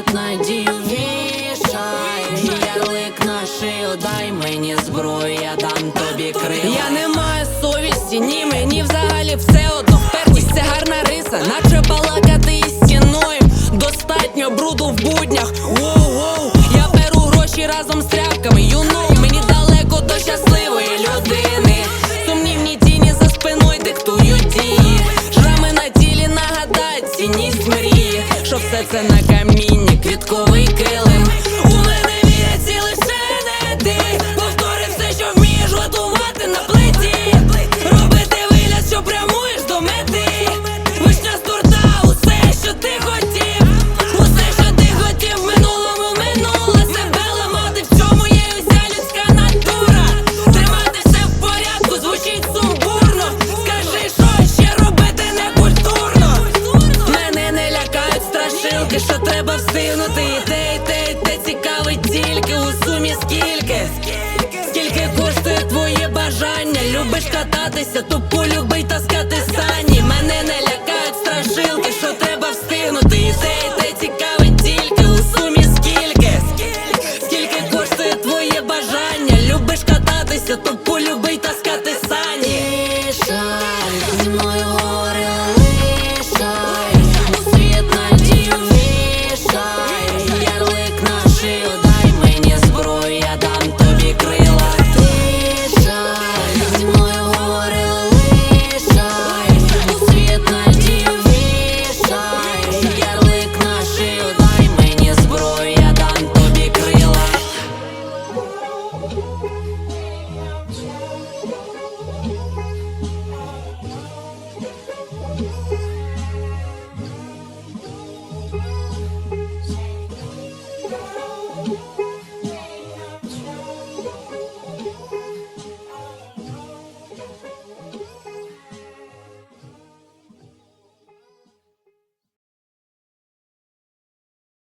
світ надію вішай Ярлик на шию, дай мені зброю, я дам тобі крила Я не маю совісті, ні, мені взагалі все одно. Впертість це гарна риса, наче балакати із стіною. Достатньо бруду в буднях. все це на камінні, квітковий килим. поки що треба всинути І те, те, і те цікавить тільки у сумі скільки, скільки коштує твоє бажання, любиш кататися, то полюбий таскатися